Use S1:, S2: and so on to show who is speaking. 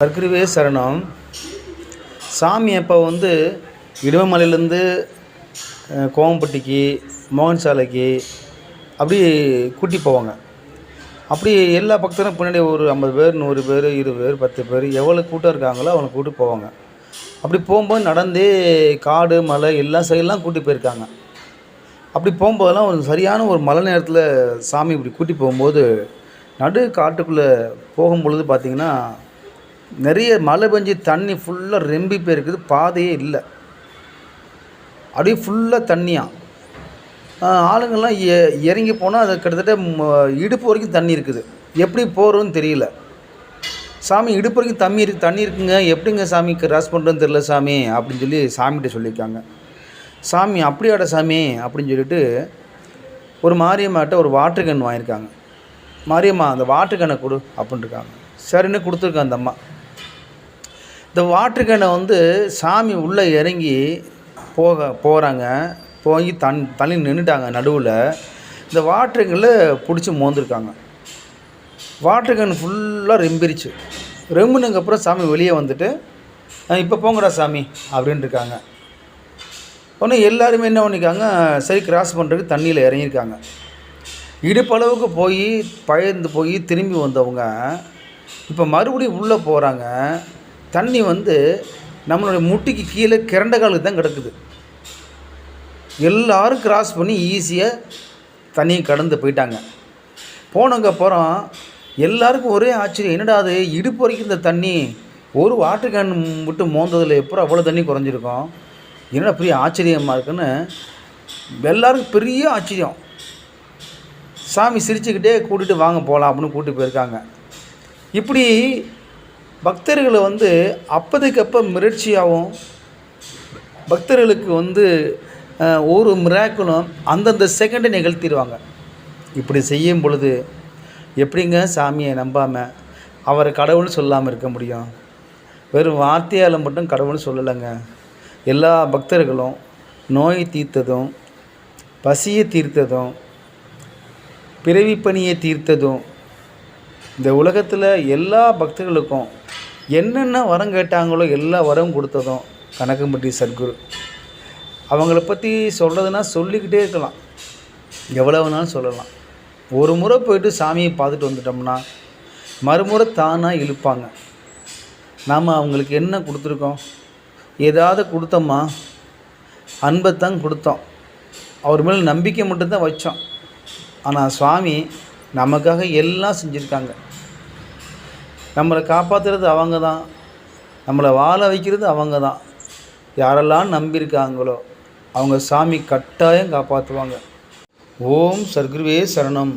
S1: சர்க்குருவே சரணம். சாமி அப்போ வந்து இடுவமலையிலேருந்து கோவம்பட்டிக்கு மோகன் சாலைக்கு அப்படி கூட்டி போவாங்க. அப்படி எல்லா பக்தரும் பின்னாடி ஒரு ஐம்பது பேர் நூறு பேர் இருபது பேர் பத்து பேர் எவ்வளோ கூட்டம் இருக்காங்களோ அவங்களை கூட்டி போவாங்க. அப்படி போகும்போது நடந்தே காடு மலை எல்லா சைடெலாம் கூட்டி போயிருக்காங்க. அப்படி போகும்போதெல்லாம் ஒரு சரியான ஒரு மழை நேரத்தில் சாமி இப்படி கூட்டி போகும்போது நடு காட்டுக்குள்ளே போகும்பொழுது பார்த்திங்கன்னா நிறைய மழை பெஞ்சு தண்ணி ஃபுல்லாக ரெம்பி போயிருக்குது பாதையே இல்லை. அப்படியே ஃபுல்லாக தண்ணியாக ஆளுங்கள்லாம் எ இறங்கி போனால் அது கிட்டத்தட்ட இடுப்பு வரைக்கும் தண்ணி இருக்குது. எப்படி போகிறோன்னு தெரியல. சாமி இடுப்பு வரைக்கும் தண்ணி இருக்கு தண்ணி இருக்குங்க. எப்படிங்க சாமி கிராஸ் பண்ணுறதுன்னு தெரில சாமி அப்படின்னு சொல்லி சாமிகிட்ட சொல்லியிருக்காங்க. சாமி அப்படியாட சாமி அப்படின்னு சொல்லிட்டு ஒரு மாரியம்மாட்ட ஒரு வாட்டர் கன் வாங்கியிருக்காங்க. மாரியம்மா அந்த வாட்டர் கன்னை கொடு அப்படின்ட்டுருக்காங்க சரின்னு கொடுத்துருக்காங்க அந்த அம்மா. இந்த வாட்டர் கேனை வந்து சாமி உள்ளே இறங்கி போக போகிறாங்க போய் தன் தண்ணி நின்றுட்டாங்க நடுவில். இந்த வாட்ரு கேனில் பிடிச்சி மோந்துருக்காங்க. வாட்டர் கேன் ஃபுல்லாக ரெம்பிருச்சு ரெம்புனதுக்கப்புறம் சாமி வெளியே வந்துட்டு இப்போ போங்கடா சாமி அப்படின்ட்டுருக்காங்க உடனே எல்லாருமே என்ன பண்ணிக்காங்க சரி கிராஸ் பண்ணுறதுக்கு தண்ணியில் இறங்கியிருக்காங்க. இடுப்பளவுக்கு போய் பயந்து போய் திரும்பி வந்தவங்க இப்போ மறுபடியும் உள்ளே போகிறாங்க தண்ணி வந்து நம்மளுடைய முட்டிக்கு கீழே கிரண்ட காலுக்கு தான் கிடக்குது. எல்லோரும் கிராஸ் பண்ணி ஈஸியாக தண்ணியை கடந்து போயிட்டாங்க. போனதுக்கப்புறம் எல்லாருக்கும் ஒரே ஆச்சரியம். என்னடா அது? இடுப்பு வரைக்கும் இந்த தண்ணி ஒரு வாட்டர் கேன் விட்டு மோந்ததில் எப்போ அவ்வளோ தண்ணி குறைஞ்சிருக்கும்? என்னடா பெரிய ஆச்சரியமாக இருக்குன்னு எல்லாருக்கும் பெரிய ஆச்சரியம். சாமி சிரிச்சுக்கிட்டே கூட்டிகிட்டு வாங்க போகலாம் அப்படின்னு கூட்டிகிட்டு போயிருக்காங்க. இப்படி பக்தர்களை வந்து அப்போதைக்கப்போ மிரட்சியாகவும் பக்தர்களுக்கு வந்து ஒரு மிராக்களும் அந்தந்த செகண்டை நிகழ்த்திடுவாங்க. இப்படி செய்யும் பொழுது எப்படிங்க சாமியை நம்பாமல் அவரை கடவுள்னு சொல்லாமல் இருக்க முடியும்? வெறும் வார்த்தையால் மட்டும் கடவுள்னு சொல்லலைங்க. எல்லா பக்தர்களும் நோய் தீர்த்ததும் பசியை தீர்த்ததும் பிறவி பணியை தீர்த்ததும் இந்த உலகத்தில் எல்லா பக்தர்களுக்கும் என்னென்ன வரம் கேட்டாங்களோ எல்லா வரமும் கொடுத்ததும் கனகம்பட்டி சத்குரு. அவங்கள பற்றி சொல்கிறதுனா சொல்லிக்கிட்டே இருக்கலாம். எவ்வளோ வேணாலும் சொல்லலாம். ஒரு முறை போயிட்டு சாமியை பார்த்துட்டு வந்துட்டோம்னா மறுமுறை தானாக இழுப்பாங்க. நாம் அவங்களுக்கு என்ன கொடுத்துருக்கோம்? ஏதாவது கொடுத்தோமா? அன்பைத்தான் கொடுத்தோம். அவர் மேலே நம்பிக்கை மட்டும்தான் வச்சோம். ஆனால் சுவாமி நமக்காக எல்லாம் செஞ்சுருக்காங்க. நம்மளை காப்பாற்றுறது அவங்க தான் நம்மளை வாழ வைக்கிறது அவங்க தான் யாரெல்லாம் நம்பியிருக்காங்களோ அவங்க சாமி கட்டாயம் காப்பாற்றுவாங்க ஓம் சர்க்குருவே சரணம்.